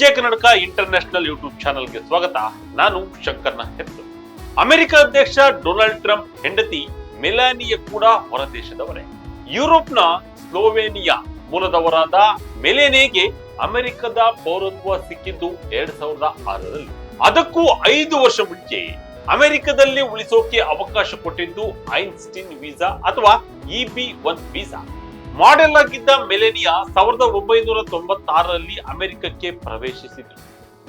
ವಿಜಯ Karnataka international YouTube ಚಾನೆಲ್ಗೆ ಸ್ವಾಗತ. ನಾನು ಶಂಕರ್ನ ಹೆತ್ತು ಅಮೆರಿಕ ಅಧ್ಯಕ್ಷ ಡೊನಾಲ್ಡ್ ಟ್ರಂಪ್ ಹೆಂಡತಿ ಮೆಲಾನಿಯ ಕೂಡ ಹೊರದೇಶದವರೇ ಯುರೋಪ್ನ ಸ್ಲೋವೇನಿಯಾ ಮೂಲದವರಾದ ಮೆಲೇನೆಗೆ ಅಮೆರಿಕದ ಪೌರತ್ವ ಸಿಕ್ಕಿದ್ದು ಎರಡ್ ಸಾವಿರದ ಆರರಲ್ಲಿ. ಅದಕ್ಕೂ ಐದು ವರ್ಷ ಮುಂಚೆ ಅಮೆರಿಕದಲ್ಲಿ ಉಳಿಸೋಕೆ ಅವಕಾಶ ಕೊಟ್ಟಿದ್ದು ಐನ್ಸ್ಟೀನ್ ವೀಸಾ ಅಥವಾ ಇಬಿ ಒನ್ ವೀಸಾ. ಮಾಡೆಲ್ ಆಗಿದ್ದ ಮೆಲೆನಿಯಾ ಸಾವಿರದ ಒಂಬೈನೂರ ತೊಂಬತ್ತಾರರಲ್ಲಿ ಅಮೆರಿಕಕ್ಕೆ ಪ್ರವೇಶಿಸಿದ್ರು.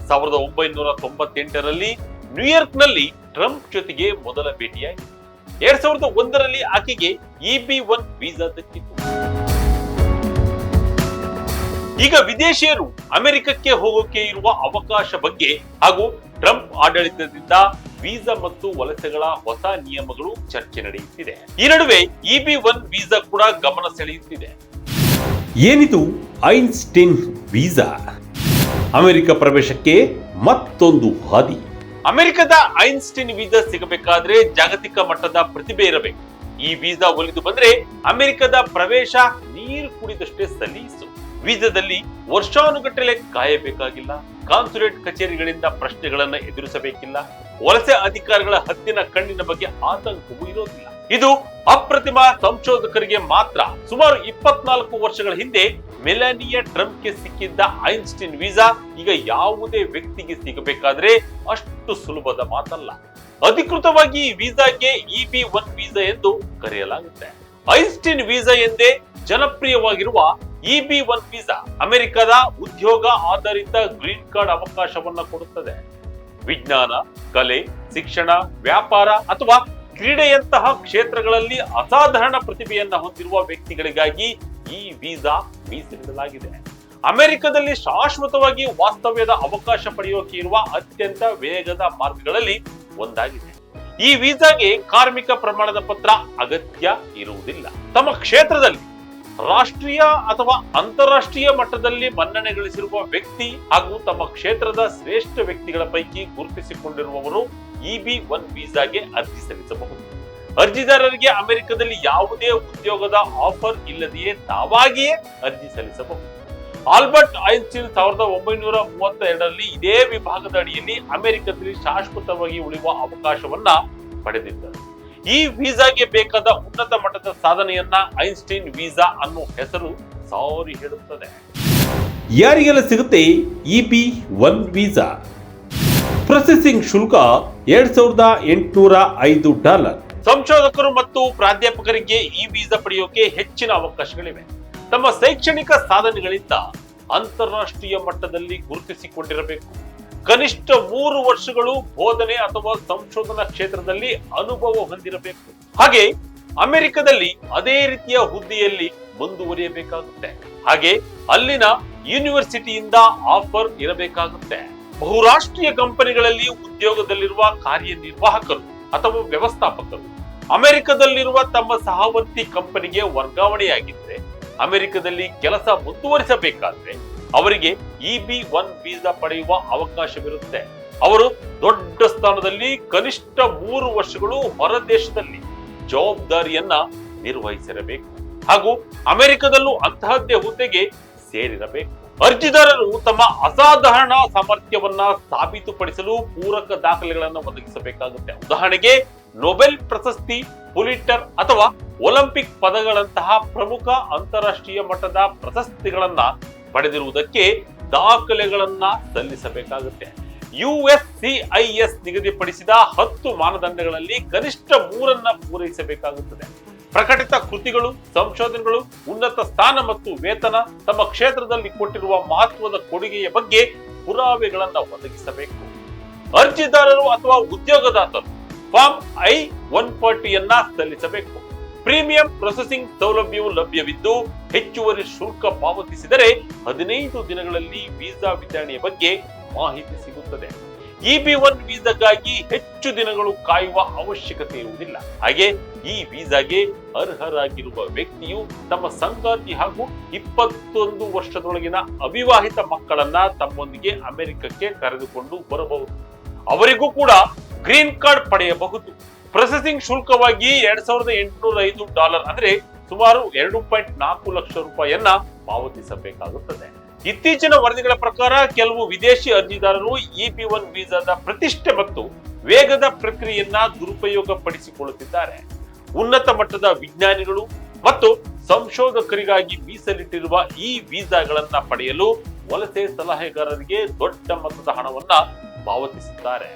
ಸಾವಿರದ ಒಂಬೈನೂರ ತೊಂಬತ್ತೆಂಟರಲ್ಲಿ ನ್ಯೂಯಾರ್ಕ್ನಲ್ಲಿ ಟ್ರಂಪ್ ಜೊತೆಗೆ ಮೊದಲ ಭೇಟಿಯಾಯಿತು. ಎರಡ್ ಸಾವಿರದ ಒಂದರಲ್ಲಿ ಆಕೆಗೆ ಇಬಿ ಒನ್ ವೀಸಾ ದಕ್ಕಿತ್ತು. ಈಗ ವಿದೇಶಿಯರು ಅಮೆರಿಕಕ್ಕೆ ಹೋಗೋಕೆ ಇರುವ ಅವಕಾಶ ಬಗ್ಗೆ ಹಾಗೂ ಟ್ರಂಪ್ ಆಡಳಿತದಿಂದ ವೀಸಾ ಮತ್ತು ವಲಸೆಗಳ ಹೊಸ ನಿಯಮಗಳು ಚರ್ಚೆ ನಡೆಯುತ್ತಿದೆ. ಈ ನಡುವೆ ಇಬಿ ಒನ್ ವೀಸಾ ಕೂಡ ಗಮನ ಸೆಳೆಯುತ್ತಿದೆ. ಏನಿದು ಐನ್ಸ್ಟೈನ್ ವೀಸಾ? ಅಮೆರಿಕ ಪ್ರವೇಶಕ್ಕೆ ಮತ್ತೊಂದು ಹಾದಿ. ಅಮೆರಿಕದ ಐನ್ಸ್ಟೈನ್ ವೀಸಾ ಸಿಗಬೇಕಾದ್ರೆ ಜಾಗತಿಕ ಮಟ್ಟದ ಪ್ರತಿಭೆ ಇರಬೇಕು. ಈ ವೀಸಾ ಒಲಿದು ಬಂದ್ರೆ ಅಮೆರಿಕದ ಪ್ರವೇಶ ನೀರು ಕುಡಿದಷ್ಟೇ ಸಲೀಸು. ವೀಸಾದಲ್ಲಿ ವರ್ಷಾನುಗಟ್ಟಲೆ ಕಾಯಬೇಕಾಗಿಲ್ಲ. ಕಾನ್ಸುಲೇಟ್ ಕಚೇರಿಗಳಿಂದ ಪ್ರಶ್ನೆಗಳನ್ನು ಎದುರಿಸಬೇಕಿಲ್ಲ. ವಲಸೆ ಅಧಿಕಾರಿಗಳ ಹತ್ತಿನ ಕಣ್ಣಿನ ಬಗ್ಗೆ ಆತಂಕವೂ ಇರೋದಿಲ್ಲ. ಇದು ಅಪ್ರತಿಮ ಸಂಶೋಧಕರಿಗೆ ಮಾತ್ರ. ಸುಮಾರು ಇಪ್ಪತ್ನಾಲ್ಕು ವರ್ಷಗಳ ಹಿಂದೆ ಮೆಲಾನಿಯಾ ಟ್ರಂಪ್ಗೆ ಸಿಕ್ಕಿದ್ದ ಐನ್ಸ್ಟೀನ್ ವೀಸಾ ಈಗ ಯಾವುದೇ ವ್ಯಕ್ತಿಗೆ ಸಿಗಬೇಕಾದ್ರೆ ಅಷ್ಟು ಸುಲಭದ ಮಾತಲ್ಲ. ಅಧಿಕೃತವಾಗಿ ಈ ವೀಸಾಗೆ ಬಿ ಒನ್ ವೀಸಾ ಎಂದು ಕರೆಯಲಾಗುತ್ತೆ. ಐನ್ಸ್ಟೀನ್ ವೀಸಾ ಎಂದೇ ಜನಪ್ರಿಯವಾಗಿರುವ ಇಬಿ ಒನ್ ವೀಸಾ ಅಮೆರಿಕದ ಉದ್ಯೋಗ ಆಧಾರಿತ ಗ್ರೀನ್ ಕಾರ್ಡ್ ಅವಕಾಶವನ್ನ ಕೊಡುತ್ತದೆ. ವಿಜ್ಞಾನ, ಕಲೆ, ಶಿಕ್ಷಣ, ವ್ಯಾಪಾರ ಅಥವಾ ಕ್ರೀಡೆಯಂತಹ ಕ್ಷೇತ್ರಗಳಲ್ಲಿ ಅಸಾಧಾರಣ ಪ್ರತಿಭೆಯನ್ನು ಹೊಂದಿರುವ ವ್ಯಕ್ತಿಗಳಿಗಾಗಿ ಈ ವೀಸಾ ಮೀಸಲಿಡಲಾಗಿದೆ. ಅಮೆರಿಕದಲ್ಲಿ ಶಾಶ್ವತವಾಗಿ ವಾಸ್ತವ್ಯದ ಅವಕಾಶ ಪಡೆಯೋಕೆ ಇರುವ ಅತ್ಯಂತ ವೇಗದ ಮಾರ್ಗಗಳಲ್ಲಿ ಒಂದಾಗಿದೆ. ಈ ವೀಸಾಗೆ ಕಾರ್ಮಿಕ ಪ್ರಮಾಣದ ಪತ್ರ ಅಗತ್ಯ ಇರುವುದಿಲ್ಲ. ತಮ್ಮ ಕ್ಷೇತ್ರದಲ್ಲಿ ರಾಷ್ಟ್ರೀಯ ಅಥವಾ ಅಂತಾರಾಷ್ಟ್ರೀಯ ಮಟ್ಟದಲ್ಲಿ ಮನ್ನಣೆ ಗಳಿಸಿರುವ ವ್ಯಕ್ತಿ ಹಾಗೂ ತಮ್ಮ ಕ್ಷೇತ್ರದ ಶ್ರೇಷ್ಠ ವ್ಯಕ್ತಿಗಳ ಪೈಕಿ ಗುರುತಿಸಿಕೊಂಡಿರುವವರು ಇಬಿ ಒನ್ ವೀಸಾಗೆ ಅರ್ಜಿ ಸಲ್ಲಿಸಬಹುದು. ಅರ್ಜಿದಾರರಿಗೆ ಅಮೆರಿಕದಲ್ಲಿ ಯಾವುದೇ ಉದ್ಯೋಗದ ಆಫರ್ ಇಲ್ಲದೆಯೇ ತಾವಾಗಿಯೇ ಅರ್ಜಿ ಸಲ್ಲಿಸಬಹುದು. ಆಲ್ಬರ್ಟ್ ಐನ್ಸ್ಟೀನ್ ಸಾವಿರದ ಒಂಬೈನೂರ ಮೂವತ್ತ ಎರಡರಲ್ಲಿ ಇದೇ ವಿಭಾಗದ ಅಡಿಯಲ್ಲಿ ಅಮೆರಿಕದಲ್ಲಿ ಶಾಶ್ವತವಾಗಿ ಉಳಿಯುವ ಅವಕಾಶವನ್ನ ಪಡೆದಿದ್ದರು. ಈ ವೀಸಾಗೆ ಬೇಕಾದ ಉನ್ನತ ಮಟ್ಟದ ಸಾಧನೆಯನ್ನ ಐನ್ಸ್ಟೈನ್ ವೀಸಾ ಅನ್ನೋ ಹೆಸರು ಸಾರಿ ಹೇಳುತ್ತದೆ. ಯಾರಿಗೆಲ್ಲ ಸಿಗುತ್ತೆ ಇಬಿ ಒನ್ ವೀಸಾ? ಪ್ರೊಸೆಸಿಂಗ್ ಶುಲ್ಕ ಎರಡ್ ಸಾವಿರದ ಎಂಟುನೂರ ಐದು ಡಾಲರ್. ಸಂಶೋಧಕರು ಮತ್ತು ಪ್ರಾಧ್ಯಾಪಕರಿಗೆ ಈ ವೀಸಾ ಪಡೆಯೋಕೆ ಹೆಚ್ಚಿನ ಅವಕಾಶಗಳಿವೆ. ತಮ್ಮ ಶೈಕ್ಷಣಿಕ ಸಾಧನೆಗಳಿಂದ ಅಂತಾರಾಷ್ಟ್ರೀಯ ಮಟ್ಟದಲ್ಲಿ ಗುರುತಿಸಿಕೊಂಡಿರಬೇಕು. ಕನಿಷ್ಠ ಮೂರು ವರ್ಷಗಳು ಬೋಧನೆ ಅಥವಾ ಸಂಶೋಧನಾ ಕ್ಷೇತ್ರದಲ್ಲಿ ಅನುಭವ ಹೊಂದಿರಬೇಕು. ಹಾಗೆ ಅಮೆರಿಕದಲ್ಲಿ ಅದೇ ರೀತಿಯ ಹುದ್ದೆಯಲ್ಲಿ ಮುಂದುವರಿಯಬೇಕಾಗುತ್ತೆ. ಹಾಗೆ ಅಲ್ಲಿನ ಯೂನಿವರ್ಸಿಟಿಯಿಂದ ಆಫರ್ ಇರಬೇಕಾಗುತ್ತೆ. ಬಹುರಾಷ್ಟ್ರೀಯ ಕಂಪನಿಗಳಲ್ಲಿ ಉದ್ಯೋಗದಲ್ಲಿರುವ ಕಾರ್ಯನಿರ್ವಾಹಕರು ಅಥವಾ ವ್ಯವಸ್ಥಾಪಕರು ಅಮೆರಿಕದಲ್ಲಿರುವ ತಮ್ಮ ಸಹವರ್ತಿ ಕಂಪನಿಗೆ ವರ್ಗಾವಣೆಯಾಗಿದ್ರೆ, ಅಮೆರಿಕದಲ್ಲಿ ಕೆಲಸ ಮುಂದುವರಿಸಬೇಕಾದ್ರೆ ಅವರಿಗೆ ಇ ಬಿ ಒನ್ ವೀಸಾ ಪಡೆಯುವ ಅವಕಾಶವಿರುತ್ತೆ. ಅವರು ದೊಡ್ಡ ಸ್ಥಾನದಲ್ಲಿ ಕನಿಷ್ಠ ಮೂರು ವರ್ಷಗಳು ಹೊರ ದೇಶದಲ್ಲಿ ಜವಾಬ್ದಾರಿಯನ್ನ ನಿರ್ವಹಿಸಿರಬೇಕು. ಹಾಗೂ ಅಮೆರಿಕದಲ್ಲೂ ಅಂತಹದ್ದೇ ಹುದ್ದೆಗೆ ಸೇರಿರಬೇಕು. ಅರ್ಜಿದಾರರು ತಮ್ಮ ಅಸಾಧಾರಣ ಸಾಮರ್ಥ್ಯವನ್ನ ಸಾಬೀತುಪಡಿಸಲು ಪೂರಕ ದಾಖಲೆಗಳನ್ನು ಒದಗಿಸಬೇಕಾಗುತ್ತೆ. ಉದಾಹರಣೆಗೆ, ನೊಬೆಲ್ ಪ್ರಶಸ್ತಿ, ಪುಲಿಟರ್ ಅಥವಾ ಒಲಿಂಪಿಕ್ ಪದಗಳಂತಹ ಪ್ರಮುಖ ಅಂತಾರಾಷ್ಟ್ರೀಯ ಮಟ್ಟದ ಪ್ರಶಸ್ತಿಗಳನ್ನ ಪಡೆದಿರುವುದಕ್ಕೆ ದಾಖಲೆಗಳನ್ನ ಸಲ್ಲಿಸಬೇಕಾಗುತ್ತೆ. ಯುಎಸ್ಸಿಐಎಸ್ ನಿಗದಿಪಡಿಸಿದ ಹತ್ತು ಮಾನದಂಡಗಳಲ್ಲಿ ಕನಿಷ್ಠ ಮೂರನ್ನ ಪೂರೈಸಬೇಕಾಗುತ್ತದೆ. ಪ್ರಕಟಿತ ಕೃತಿಗಳು, ಸಂಶೋಧನೆಗಳು, ಉನ್ನತ ಸ್ಥಾನ ಮತ್ತು ವೇತನ ತಮ್ಮ ಕ್ಷೇತ್ರದಲ್ಲಿ ಕೊಟ್ಟಿರುವ ಮಹತ್ವದ ಕೊಡುಗೆಯ ಬಗ್ಗೆ ಪುರಾವೆಗಳನ್ನ ಒದಗಿಸಬೇಕು. ಅರ್ಜಿದಾರರು ಅಥವಾ ಉದ್ಯೋಗದಾತರು ಫಾರ್ಮ್ ಐ ಒನ್ ಫಾರ್ಟಿಯನ್ನ ಸಲ್ಲಿಸಬೇಕು. ಪ್ರೀಮಿಯಂ ಪ್ರೊಸೆಸಿಂಗ್ ಸೌಲಭ್ಯವು ಲಭ್ಯವಿದ್ದು ಹೆಚ್ಚುವರಿ ಶುಲ್ಕ ಪಾವತಿಸಿದರೆ ಹದಿನೈದು ದಿನಗಳಲ್ಲಿ ವೀಸಾ ವಿತರಣೆಯ ಬಗ್ಗೆ ಮಾಹಿತಿ ಸಿಗುತ್ತದೆ. ಇ ಬಿ ಒನ್ ವೀಸಾಗಾಗಿ ಹೆಚ್ಚು ದಿನಗಳು ಕಾಯುವ ಅವಶ್ಯಕತೆ ಇರುವುದಿಲ್ಲ. ಹಾಗೆ ಈ ವೀಸಾಗೆ ಅರ್ಹರಾಗಿರುವ ವ್ಯಕ್ತಿಯು ತಮ್ಮ ಸಂಗಾತಿ ಹಾಗೂ ಇಪ್ಪತ್ತೊಂದು ವರ್ಷದೊಳಗಿನ ಅವಿವಾಹಿತ ಮಕ್ಕಳನ್ನ ತಮ್ಮೊಂದಿಗೆ ಅಮೆರಿಕಕ್ಕೆ ಕರೆದುಕೊಂಡು ಬರಬಹುದು. ಅವರಿಗೂ ಕೂಡ ಗ್ರೀನ್ ಕಾರ್ಡ್ ಪಡೆಯಬಹುದು. ಪ್ರೊಸೆಸಿಂಗ್ ಶುಲ್ಕವಾಗಿ ಎರಡ್ ಸಾವಿರದ ಎಂಟುನೂರ ಐದು ಡಾಲರ್ ಅಂದ್ರೆ ಸುಮಾರು ಎರಡು ಪಾಯಿಂಟ್ ನಾಲ್ಕು ಲಕ್ಷ ರೂಪಾಯಿಯನ್ನ ಪಾವತಿಸಬೇಕಾಗುತ್ತದೆ. ಇತ್ತೀಚಿನ ವರದಿಗಳ ಪ್ರಕಾರ ಕೆಲವು ವಿದೇಶಿ ಅರ್ಜಿದಾರರು ಇ ಬಿ ಒನ್ ವೀಸಾದ ಪ್ರತಿಷ್ಠೆ ಮತ್ತು ವೇಗದ ಪ್ರಕ್ರಿಯೆಯನ್ನ ದುರುಪಯೋಗ ಪಡಿಸಿಕೊಳ್ಳುತ್ತಿದ್ದಾರೆ ಉನ್ನತ ಮಟ್ಟದ ವಿಜ್ಞಾನಿಗಳು ಮತ್ತು ಸಂಶೋಧಕರಿಗಾಗಿ ಮೀಸಲಿಟ್ಟಿರುವ ಈ ವೀಸಾಗಳನ್ನ ಪಡೆಯಲು ವಲಸೆ ಸಲಹೆಗಾರರಿಗೆ ದೊಡ್ಡ ಮೊತ್ತದ ಹಣವನ್ನ ಪಾವತಿಸುತ್ತಾರೆ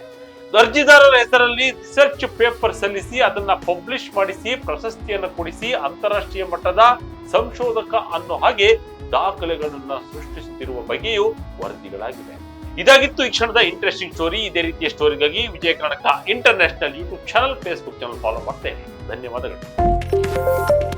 ಅರ್ಜಿದಾರರ ಹೆಸರಲ್ಲಿ ರಿಸರ್ಚ್ ಪೇಪರ್ ಸಲ್ಲಿಸಿ ಅದನ್ನ ಪಬ್ಲಿಷ್ ಮಾಡಿಸಿ, ಪ್ರಶಸ್ತಿಯನ್ನು ಕೊಡಿಸಿ, ಅಂತಾರಾಷ್ಟ್ರೀಯ ಮಟ್ಟದ ಸಂಶೋಧಕ ಅನ್ನೋ ಹಾಗೆ ದಾಖಲೆಗಳನ್ನ ಸೃಷ್ಟಿಸುತ್ತಿರುವ ಬಗ್ಗೆಯೂ ವರದಿಗಳಾಗಿವೆ. ಇದಾಗಿತ್ತು ಈ ಕ್ಷಣದ ಇಂಟ್ರೆಸ್ಟಿಂಗ್ ಸ್ಟೋರಿ ಇದೇ ರೀತಿಯ ಸ್ಟೋರಿಗಾಗಿ Vijaya Karnataka international YouTube channel Facebook channel follow ಮಾಡ್ತೇನೆ. ಧನ್ಯವಾದಗಳು.